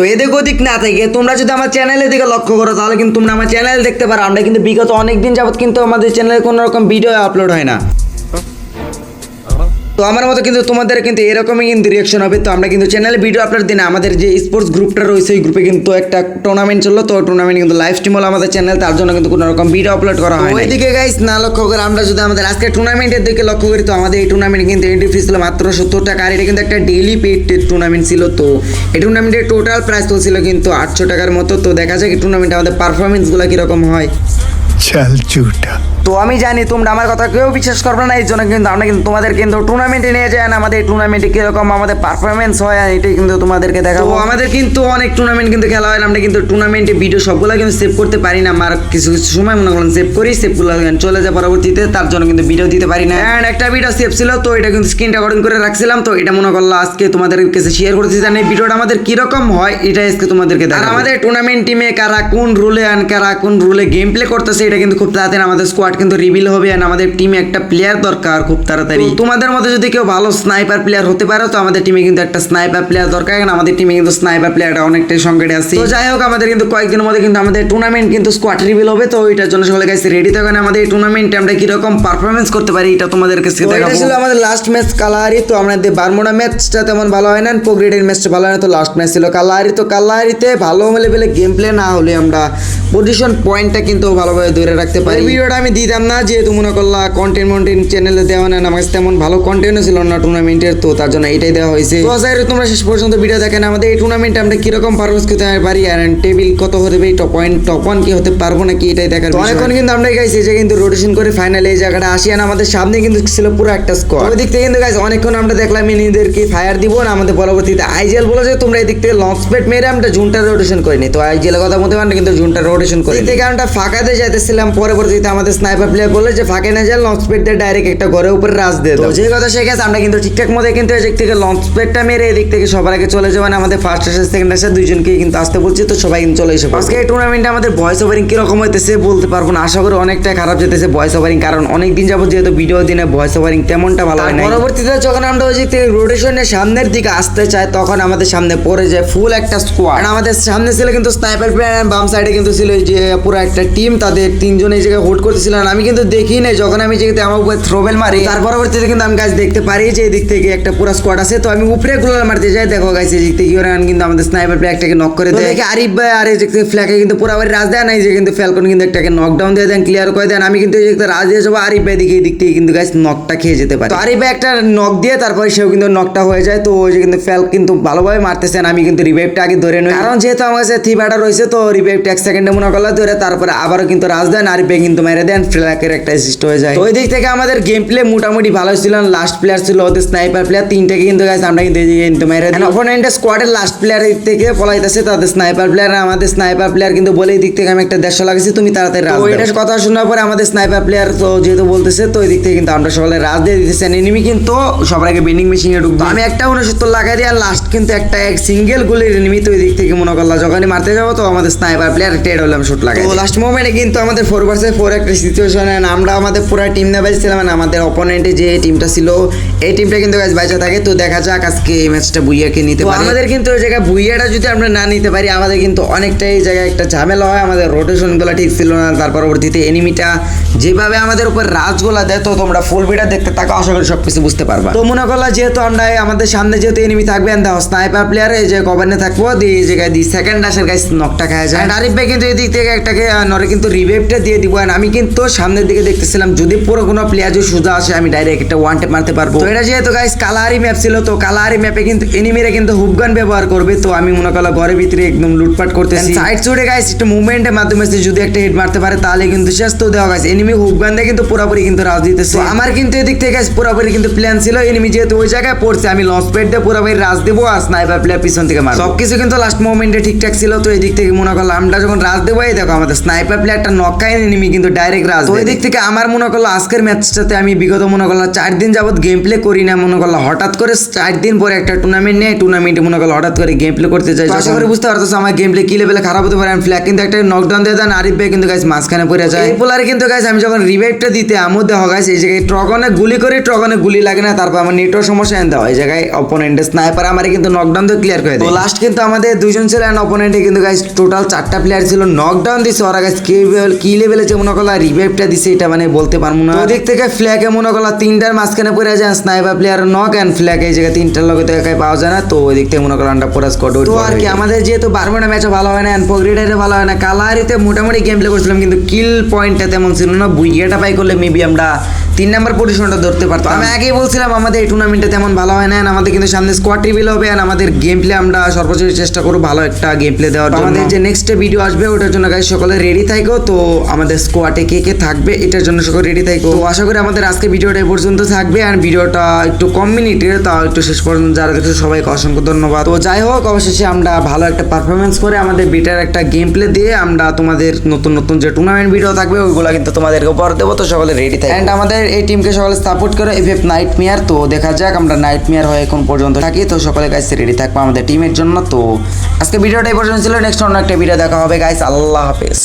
তো এদিক ওদিক না থেকে তোমরা যদি আমার চ্যানেলের দিকে লক্ষ্য করো, তাহলে কিন্তু তোমরা আমার চ্যানেল দেখতে পারো। আমরা কিন্তু বিগত অনেক দিন যাবত কিন্তু আমাদের চ্যানেলে কোনো রকম ভিডিও আপলোড হয় না। তো আমার মতো কিন্তু তোমাদের কিন্তু এরকমই কিন্তু রিয়াকশন হবে। তো আমরা কিন্তু চ্যানেলে ভিডিও আপলোড দিনে আমাদের যে স্পোর্টস গ্রুপটা রয়েছে ওই গ্রুপে কিন্তু একটা টুর্নামেন্ট চলল। তো টুর্নামেন্ট কিন্তু লাইভ স্ট্রিম হলো আমাদের চ্যানেল তার জন্য কিন্তু কোনো রকম ভিডিও আপলোড করা হয় ওইদিকে গাইস না লক্ষ্য করে আমরা যদি আমাদের আজকে টুর্নামেন্টের দিকে লক্ষ্য করি তো আমাদের এই টুর্নামেন্ট কিন্তু এন্ট্রি ফি ছিল মাত্র সত্তর টাকা আর এটা কিন্তু একটা ডেইলি পেড টুর্নামেন্ট ছিল। তো এই টুর্নামেন্টের টোটাল প্রাইস তো ছিল কিন্তু আটশো টাকার মতো। তো দেখা যাক এই টুর্নামেন্টে আমাদের পারফরমেন্সগুলো কীরকম হয়। চাল চুটা। তো আমি জানি তোমরা আমার কথা কেউ বিশ্বাস করবে না এই জন্য কিন্তু আমরা কিন্তু তোমাদের কিন্তু টুর্নামেন্টে নিয়ে যাই না আমাদের টুর্নামেন্টে কীরকম আমাদের পারফরমেন্স হয় এটাই কিন্তু তোমাদেরকে দেখাবো। আমাদের কিন্তু অনেক টুর্নামেন্ট কিন্তু খেলা হয় না আমরা কিন্তু টুর্নামেন্টে ভিডিও সবগুলো কিন্তু সেভ করতে পারি না আমার কিছু কিছু সময় মনে করলাম সেভ করি সেভগুলো চলে যায় পরবর্তীতে তার জন্য কিন্তু ভিডিও দিতে পারি না। অ্যান্ড একটা ভিডিও সেভ ছিল তো এটা কিন্তু স্ক্রিন রেকর্ডিং করে রাখছিলাম তো এটা মনে করল আজকে তোমাদের কাছে শেয়ার করতে জানি ভিডিওটা আমাদের কীরকম হয় এটা আজকে তোমাদেরকে আর আমাদের টুর্নামেন্ট টিমে কারা কোন রুলে আন কারা কোন রুলে গেম প্লে করতেছে এটা কিন্তু খুব তাড়াতাড়ি আমাদের স্কোয়াড কিন্তু রিভিল হবে আর আমাদের টিমে একটা প্লেয়ার দরকার খুব তাড়াতাড়ি। তোমাদের মধ্যে যদি কেউ ভালো স্নাইপার প্লেয়ার হতে পারো তো আমাদের টিমে কিন্তু একটা স্নাইপার প্লেয়ার দরকার কারণ আমাদের টিমে কিন্তু স্নাইপার প্লেয়ারটা অনেকটাই সংকটে আছে। তো যাই হোক আমাদের কিন্তু কয়েকদিনের মধ্যে কিন্তু আমাদের টুর্নামেন্ট কিন্তু স্কোয়াড রিভিল হবে তো ওইটার জন্য সকলে গাইছে রেডি থাকেন। আমাদের এই টুর্নামেন্টে আমরা কীরকম পারফরমেন্স করতে পারি এটা তোমাদের কাছে দেখাবো। ছিল আমাদের লাস্ট ম্যাচ কালাহারি তো আমাদের বারমোড়া ম্যাচটা তেমন ভালো হয় না প্রোগ্রেডের ম্যাচটা ভালো হয় না তো লাস্ট ম্যাচ ছিল কালাহারি। তো কালাহারিতে ভালো লেভেলে গেম প্লে না হলে আমরা পজিশন পয়েন্টটা কিন্তু ভালোভাবে ধরে রাখতে পারি। ভিডিওটা আমি দিতাম না যেহেতু মনে করলা কন্টেন্ট মন্টেন্ট চ্যানেলে দেওয়া না আমার কাছে তেমন ভালো কন্টেন্টও ছিল না টুর্নামেন্টের তো তার জন্য এটাই দেওয়া হয়েছে। তো তোমরা শেষ পর্যন্ত ভিডিও দেখেন আমাদের এই টুর্নামেন্টে আমরা কীরকম পারফরমেন্স করতে পারি আর টেবিল কত হতে পারি টপ পয়েন্ট টপ ওয়ান কি হতে পারব নাকি এটাই দেখার অনেকক্ষণ কিন্তু আমরা গাইছি যে কিন্তু রোটেশন করে ফাইনালে এই জায়গাটা আসি আর আমাদের সামনে কিন্তু ছিল পুরো একটা স্কোর ওই দিক থেকে কিন্তু গাইছে অনেকক্ষণ আমরা দেখলাম ইনিদেরকে ফায়ার দিব না আমাদের পরবর্তীতে আইজিএল বলে যে তোমরা এই দিক থেকে লঞ্চ প্যাড মেরে আমরা জুনটা রোটেশন করিনি। তো আইজিএল কথা মধ্যে আমরা কিন্তু জুনটা রোটেশন করি এই থেকে আমরা ফাঁকাতে যাইতেছিলাম পরবর্তীতে আমাদের স্নাইপার প্লেয়ার বলে যে ফাঁকে না যায় লঞ্চ প্যাড দিয়ে ডাইরেক্ট একটা ঘরের উপরে রাজ দিয়ে দাও। যে কথা সে গেছে আমরা কিন্তু ঠিকঠাক মতো কিন্তু এদিক থেকে লঞ্চ প্যাডটা মেরে এদিক থেকে সবার আগে চলে যাবেন আমাদের ফার্স্ট আসে সেকেন্ড আসে দুইজনকেই কিন্তু আসতে বলছি তো সবাই কিন্তু চলে এসে। আজকে এই টুর্নামেন্টে আমাদের ভয়েস ওভারিং কীরকম হইতেছে বলতে পারব না। আশা করি অনেকটা খারাপ যেতেছে ভয়েস ওভারিং কারণ অনেক দিন যাবত যেহেতু ভিডিও দিনে ভয়েস ওভারিং তেমনটা ভালো হয় না পরবর্তীতে যখন আমরা ওই দিক থেকে রোটেশনের সামনের দিকে আসতে চাই তখন আমাদের সামনে পড়ে যায় ফুল একটা স্কোয়াড আমাদের সামনে ছিল কিন্তু স্নাইপার প্লেয়ার বাম সাইডে কিন্তু ছিল এই যে পুরো একটা টিম তাদের তিনজন এই জায়গায় হোল্ড করতেছিল। আর আমি কিন্তু দেখি নাই যখন আমি যেতে আমার উপরে থ্রোবেল মারি তার পরবর্তীতে কিন্তু আমি গাছ দেখতে পারি যে এই দিক থেকে একটা পুরো স্কোয়াড আছে। তো আমি উপরে গুলাল মারতে যাই দেখো গাছ এই দিক থেকে ওরা কিন্তু আমাদের স্নাইপার প্লেয়ারটাকে নক করে দেয়। দেখি আরিফ ভাই আর এই থেকে ফ্ল্যাকে কিন্তু পুরো আবার রাজ দেয় নাই যে কিন্তু ফ্যালকন কিন্তু একটাকে নকডাউন দিয়ে দেন ক্লিয়ার করে দেন। আমি কিন্তু এই রাজ দিয়ে যাব আরিফ ভাই দিকে এই দিক থেকে কিন্তু গাছ নকটা খেয়ে যেতে পারে। তো আরিফ ভাই একটা নক দিয়ে তারপরে সেও কিন্তু নকটা হয়ে যায়। তো ওই যে কিন্তু ফ্যাল কিন্তু ভালোভাবে মারতেছেন আমি কিন্তু রিভাইভটা আগে ধরে নিই। কারণ যেহেতু আমার কাছে থিবাটা রয়েছে তো রিভাইভটা এক সেকেন্ডে মনে করলে ধরে তারপরে আবারও কিন্তু রাজ দেন আরিফ ভাই কিন্তু মেরে দেন। ফ্ল্যাকের একটা অ্যাসিস্ট হয়ে যায়। তো ওই দিক থেকে আমাদের গেম প্লে মোটামুটি ভালো ছিল লাস্ট প্লেয়ার ছিল ওদের স্নাইপার প্লেয়ার তিনটাকে কিন্তু গাছ আমরা কিন্তু কিন্তু মেরে অপোনেন্টের স্কোয়াডের লাস্ট প্লেয়ার থেকে পলাইতেছে তাদের স্নাইপার প্লেয়ার আমাদের স্নাইপার প্লেয়ার কিন্তু বলে দিক থেকে আমি একটা দেড়শো লাগাইছি তুমি তাড়াতাড়ি রাজ এটার কথা শোনার পরে আমাদের স্নাইপার প্লেয়ার তো যেহেতু বলতেছে তো ওই দিক থেকে কিন্তু আমরা সকালে রাজ দিয়ে দিতেছেন এনিমি কিন্তু সবার আগে বেন্ডিং মেশিনে ঢুকবো। আমি একটা উনসত্তর লাগাই দিয়ে আর লাস্ট কিন্তু একটা এক সিঙ্গেল গোলের এনিমি তো ওই দিক থেকে মনে করলাম যখনই মারতে যাব তো আমাদের স্নাইপার প্লেয়ার টেড হলাম শুট লাগাই তো লাস্ট মোমেন্টে কিন্তু আমাদের ফোর ভার্সেস ফোর একটা সিচুয়েশন আমরা আমাদের পুরো টিম নিয়ে বাইছিলাম আর আমাদের অপোনেন্টে যে টিমটা ছিল এই টিমটা কিন্তু গাছ বাইচা থাকে তো দেখা যাক আজকে এই ম্যাচটা বুইয়াকে নিতে পারি। আমাদের কিন্তু ওই জায়গায় বুইয়াটা যদি আমরা না নিতে পারি আমাদের কিন্তু অনেকটা এই জায়গায় একটা ঝামেলা হয় আমাদের রোটেশনগুলো ঠিক ছিল না তার পরবর্তীতে এনিমিটা যেভাবে আমাদের উপর রাজগুলা দেয় তো তোমরা ফুল ভিডিও দেখতে থাকো আশা করি সব কিছু বুঝতে পারবা। তো মনে করলা যেহেতু আমরা আমাদের সামনে যেহেতু এনিমি থাকবে দেখো স্নাইপার প্লেয়ার এই যে কভারনে থাকব দিয়ে এই জায়গায় দি সেকেন্ড আসের গাইস নকটা খায় যায়। আরিফ ভাই কিন্তু এই দিক থেকে একটাকে নরে কিন্তু রিভাইভটা দিয়ে দিব আর আমি কিন্তু সামনের দিকে দেখতেছিলাম যদি পুরো কোনো প্লেয়ার যদি সোজা আসে আমি ডাইরেক্ট একটা ওয়ান টেপ মারতে পারব। তো এটা যেহেতু গাইস কালাহারি ম্যাপ ছিল তো কালাহারি ম্যাপে কিন্তু এনিমিরা কিন্তু হুপগান ব্যবহার করবে। তো আমি মনে করলাম ঘরের ভিতরে একদম লুটপাট করতেছি। সাইড চুড়ে গাইস একটু মুভমেন্টের মাধ্যমে সে যদি একটা হিট মারতে পারে তাহলে কিন্তু শেষ তো দেওয়া গেছে এনিমি হুপগান দিয়ে কিন্তু পুরোপুরি কিন্তু রাজ দিতেছে। আমার কিন্তু এদিক থেকে guys পুরোপুরি কিন্তু প্ল্যান ছিল এনিমি যেহেতু ওই জায়গায় পড়ছে আমি লঞ্চ প্যাড দিয়ে পুরোপুরি রাজ দেবো আর স্নাইপার প্লেয়ার পিছন থেকে মারবো। সবকিছু কিন্তু লাস্ট মোমেন্টে ঠিকঠাক ছিল তো এদিক থেকে মনে করলাম আমরা যখন রাজ দেবো এই দেখো আমাদের স্নাইপার প্লেয়ারটা নক খায় এনিমি কিন্তু ডাইরেক্ট রাজ টাচ তো দিক থেকে আমার মনে করল আজকের ম্যাচটাতে আমি বিগত মনে করল চার দিন যাবত গেম প্লে করি না মনে করল হঠাৎ করে চার দিন পরে একটা টুর্নামেন্ট নেই টুর্নামেন্টে মনে করল হঠাৎ করে গেম প্লে করতে চাই আশা করি বুঝতে পারতো আমার গেম প্লে কি লেভেলে খারাপ হতে পারে। ফ্ল্যাগ কিন্তু একটা নকডাউন দিয়ে দেন আরিফ ভাই কিন্তু গাইস মাঝখানে পড়ে যায়। এই পোলারে কিন্তু গাইস আমি যখন রিভাইভটা দিতে আমও দেওয়া গাইস এই জায়গায় ট্রগনে গুলি করে ট্রগনে গুলি লাগে না তারপর আমার নেটওয়ার্ক সমস্যা এনে দেওয়া এই জায়গায় অপোনেন্টের স্নাইপার আমার কিন্তু নকডাউন দিয়ে ক্লিয়ার করে দেয়। লাস্ট কিন্তু আমাদের দুজন ছিল অ্যান্ড অপোনেন্টে কিন্তু গাইস টোটাল চারটা প্লেয়ার ছিল নকডাউন দিছে। ওরা গাইস কি লেভেলে যে মনে করল রিভাইভটা দিছে এটা মানে বলতে পারব না। ওদিক থেকে ফ্ল্যাগে মনে করল তিনটার মাঝখানে পড়ে যায় sniper player knock and flag এই জায়গায় তিনটার লগে তো একাই পাওয়া যায় না তো ওই দিক থেকে মনে করলাম আন্ডার পুরা স্কোয়াড তো আর কি আমাদের যেহেতু বারমোনা ম্যাচও ভালো হয় না অ্যান্ড পগরিডারে ভালো হয় না কালারিতে মোটামুটি গেম প্লে করছিলাম কিন্তু কিল পয়েন্টটা তেমন ছিল না বুইয়াটা পাই করলে মেবি আমরা তিন নাম্বার পজিশনটা ধরতে পারতাম। আমি আগেই বলছিলাম আমাদের এই টুর্নামেন্টে তেমন ভালো হয় না আমাদের কিন্তু সামনে স্কোয়াড রিভিল হবে আর আমাদের গেম প্লে আমরা সর্বোচ্চ চেষ্টা করব ভালো একটা গেম প্লে দেওয়ার জন্য। আমাদের যে নেক্সট ভিডিও আসবে ওটার জন্য গাইস সকলে রেডি থাকো তো আমাদের স্কোয়াডে কে কে থাকবে এটার জন্য সকলে রেডি থাকো তো আশা করি আমাদের আজকে ভিডিওটা এই পর্যন্ত থাকবে আর ভিডিওটা একটু কম মিনিটের তাও একটু শেষ পর্যন্ত যারা দেখছ সবাইকে অসংখ্য ধন্যবাদ। তো যাই হোক অবশেষে আমরা ভালো একটা পারফরমেন্স করে আমাদের বিটার একটা গেম প্লে দিয়ে আমরা তোমাদের নতুন নতুন যে টুর্নামেন্ট ভিডিও থাকবে ওইগুলো কিন্তু তোমাদেরকে উপহার দেবো তো সকলে রেডি থাকবে অ্যান্ড আমাদের এই টিমকে সকলে সাপোর্ট করে, এফ এফ নাইট মেয়ার তো দেখা যাক আমরা নাইট মেয়ার হয়ে এখন পর্যন্ত থাকি। তো সকলে গাইস রেডি থাকব আমাদের টিমের জন্য। তো আজকে ভিডিওটা এই পর্যন্ত ছিল নেক্সট অন্য একটা ভিডিও দেখা হবে গাইস আল্লাহ হাফেজ।